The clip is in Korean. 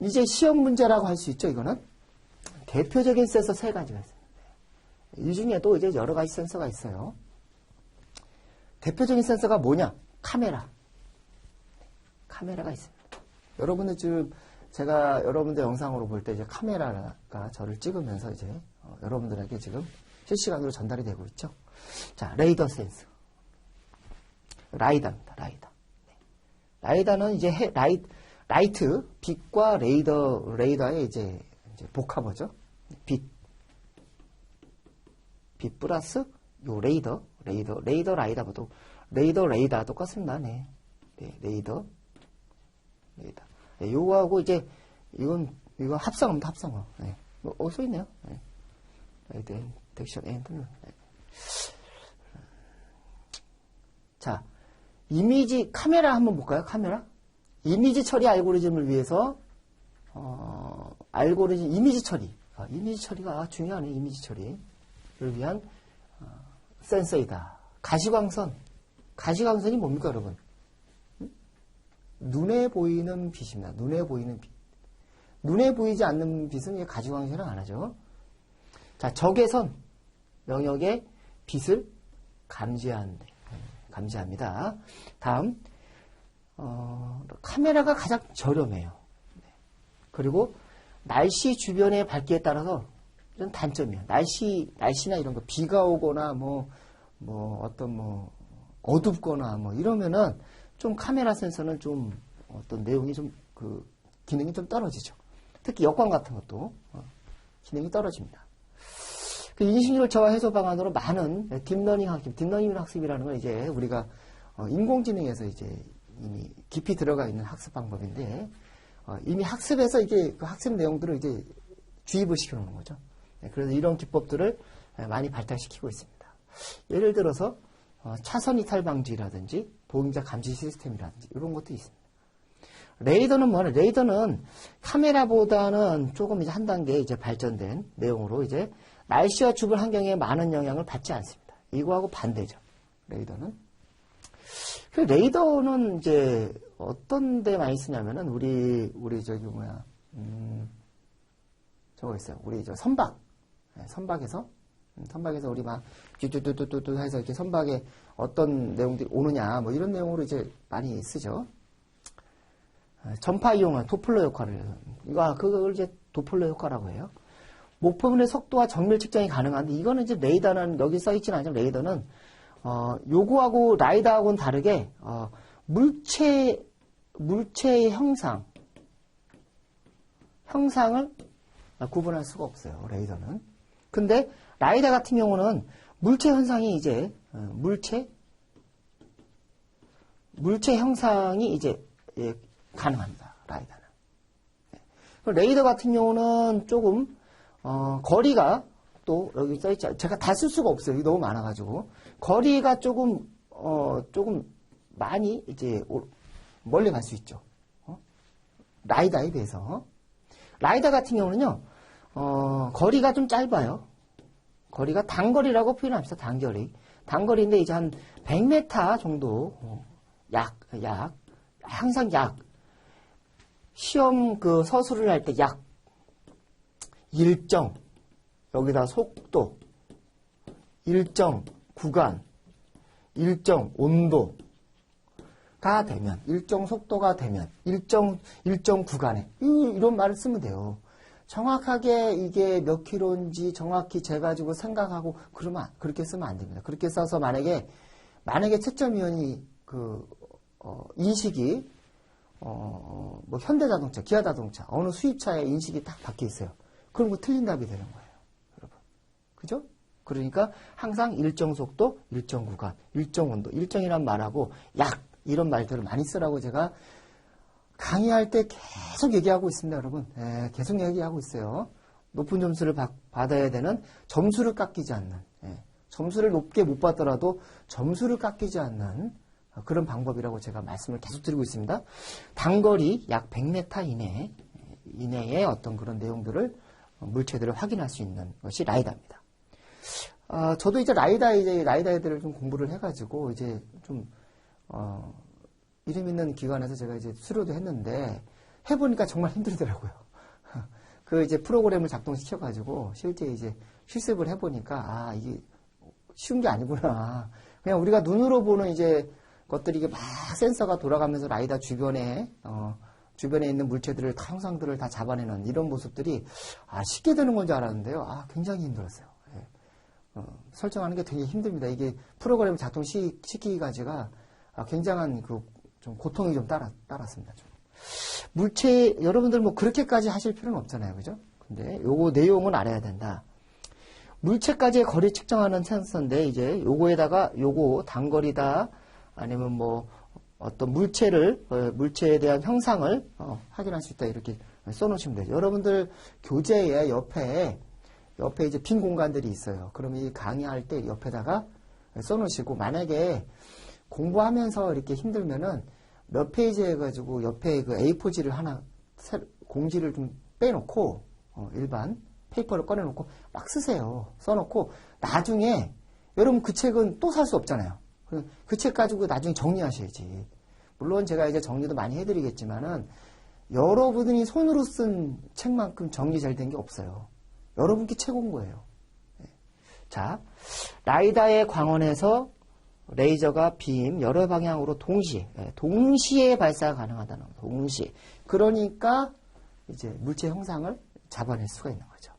이제 시험 문제라고 할 수 있죠, 이거는. 대표적인 센서 세 가지가 있습니다. 이 중에도 이제 여러 가지 센서가 있어요. 대표적인 센서가 뭐냐? 카메라. 카메라가 있습니다. 여러분들 지금 제가 여러분들 영상으로 볼 때 이제 카메라가 저를 찍으면서 이제 어, 여러분들에게 지금 실시간으로 전달이 되고 있죠. 자, 레이더 센서. 라이다입니다. 라이다. 네. 라이다는 이제 해, 라이, 라이트, 빛과 레이더, 레이더의 이제, 이제 복합어죠. 빛. 빛 플러스 요 레이더, 레이더, 레이더 라이다보다 레이더 레이다 똑같습니다. 네. 네, 레이더, 레이더. 네, 요거하고 이제 이건 이건 합성입니다. 합성어. 네. 뭐, 어, 써 있네요. 네. 레이더 덱션 앤드. 네. 자, 이미지 카메라 한번 볼까요? 카메라. 이미지 처리 알고리즘을 위해서 어, 알고리즘 이미지 처리. 아, 이미지 처리가 중요하네. 이미지 처리를 위한 어, 센서이다. 가시광선. 가시광선이 뭡니까, 여러분? 음? 눈에 보이는 빛입니다. 눈에 보이는 빛. 눈에 보이지 않는 빛은 가시광선을 안 하죠. 자, 적외선 영역의 빛을 감지하는데 감지합니다. 다음 어, 카메라가 가장 저렴해요. 그리고 날씨 주변의 밝기에 따라서 이런 단점이에요. 날씨 날씨나 이런 거 비가 오거나 뭐뭐 뭐 어떤 뭐 어둡거나 뭐 이러면은 좀 카메라 센서는 좀 어떤 내용이 좀 그 기능이 좀 떨어지죠. 특히 여권 같은 것도 어, 기능이 떨어집니다. 그 인식률 저하 해소 방안으로 많은 딥러닝 학습, 딥러닝 학습이라는 건 이제 우리가 어, 인공지능에서 이제 이미 깊이 들어가 있는 학습 방법인데 어, 이미 학습에서 이게 그 학습 내용들을 이제 주입을 시켜놓는 거죠. 네, 그래서 이런 기법들을 많이 발달시키고 있습니다. 예를 들어서 어, 차선 이탈 방지라든지 보행자 감지 시스템이라든지 이런 것도 있습니다. 레이더는 뭐냐? 레이더는 카메라보다는 조금 이제 한 단계 이제 발전된 내용으로 이제 날씨와 주변 환경에 많은 영향을 받지 않습니다. 이거하고 반대죠. 레이더는. 그 레이더는 이제 어떤 데 많이 쓰냐면은 우리 우리 저기 뭐야 음 저거 있어요. 우리 저 선박 네, 선박에서 음, 선박에서 우리 막 뚜뚜뚜뚜뚜 해서 이렇게 선박에 어떤 내용들이 오느냐 뭐 이런 내용으로 이제 많이 쓰죠. 아, 전파 이용한 도플러 역할을 이거 그걸 이제 도플러 효과라고 해요. 목표물의 속도와 정밀 측정이 가능한데 이거는 이제 레이더는 여기 써 있지는 않지만 레이더는 어, 요구하고 라이더하고는 다르게 어, 물체 물체의 형상 형상을 구분할 수가 없어요. 레이더는. 근데 라이더 같은 경우는 물체 현상이 이제 어, 물체 물체 형상이 이제 예, 가능합니다. 라이더는. 예. 레이더 같은 경우는 조금 어, 거리가 또 여기 써있죠. 제가 다 쓸 수가 없어요. 여기 너무 많아가지고. 거리가 조금, 어, 조금 많이 이제 멀리 갈 수 있죠. 어? 라이다에 비해서. 라이다 같은 경우는요, 어, 거리가 좀 짧아요. 거리가 단거리라고 표현합시다. 단거리. 단거리인데 이제 한 100m 정도, 어, 약, 약, 항상 약. 시험 그 서술을 할 때 약, 일정, 여기다 속도, 일정 구간, 일정 온도 가 되면, 일정 속도가 되면, 일정, 일정 구간에, 이런 말을 쓰면 돼요. 정확하게 이게 몇 킬로인지 정확히 재가지고 생각하고, 그러면, 그렇게 쓰면 안 됩니다. 그렇게 써서 만약에, 만약에 채점위원이 그, 어, 인식이, 어, 뭐, 현대자동차, 기아자동차, 어느 수입차의 인식이 딱 바뀌어 있어요. 그럼 그 틀린 답이 되는 거예요. 그죠? 그러니까 항상 일정 속도, 일정 구간, 일정 온도, 일정이란 말하고 약 이런 말들을 많이 쓰라고 제가 강의할 때 계속 얘기하고 있습니다, 여러분. 예, 계속 얘기하고 있어요. 높은 점수를 받, 아야 되는 점수를 깎이지 않는, 예, 점수를 높게 못 받더라도 점수를 깎이지 않는 그런 방법이라고 제가 말씀을 계속 드리고 있습니다. 단거리 약 100m 이내, 이내의 어떤 그런 내용들을 물체들을 확인할 수 있는 것이 라이다입니다. 어, 저도 이제 라이다 이제 라이다 애들을 좀 공부를 해가지고 이제 좀 어, 이름 있는 기관에서 제가 이제 수료도 했는데 해보니까 정말 힘들더라고요. 그 이제 프로그램을 작동시켜가지고 실제 이제 실습을 해보니까 아 이게 쉬운 게 아니구나. 그냥 우리가 눈으로 보는 이제 것들이 이게 막 센서가 돌아가면서 라이다 주변에 어, 주변에 있는 물체들을 다 형상들을 다 잡아내는 이런 모습들이 아 쉽게 되는 건 줄 알았는데요. 아 굉장히 힘들었어요. 예. 어, 설정하는 게 되게 힘듭니다. 이게 프로그램 작동시키기까지가 아, 굉장한 그 좀 고통이 좀 따라, 따랐습니다. 좀. 물체, 여러분들 뭐 그렇게까지 하실 필요는 없잖아요. 그죠? 근데 요거 내용은 알아야 된다. 물체까지의 거리 측정하는 센서인데, 이제 요거에다가 요거 단거리다, 아니면 뭐 어떤 물체를, 어, 물체에 대한 형상을 어, 확인할 수 있다. 이렇게 써놓으시면 되죠. 여러분들 교재에 옆에, 옆에 이제 빈 공간들이 있어요. 그럼 이 강의할 때 옆에다가 써놓으시고, 만약에 공부하면서 이렇게 힘들면은 몇 페이지 해가지고 옆에 그 A4지를 하나 새- 공지를 좀 빼놓고 어, 일반 페이퍼를 꺼내놓고 막 쓰세요. 써놓고 나중에 여러분 그 책은 또 살 수 없잖아요. 그 책 가지고 나중에 정리하셔야지. 물론 제가 이제 정리도 많이 해드리겠지만은 여러분이 손으로 쓴 책만큼 정리 잘 된 게 없어요. 여러분께 책온 거예요. 예. 자, 라이다의 광원에서 레이저가 빔 여러 방향으로 동시에 예, 동시에 발사가 가능하다는 거. 동시에. 그러니까 이제 물체 형상을 잡아낼 수가 있는 거죠.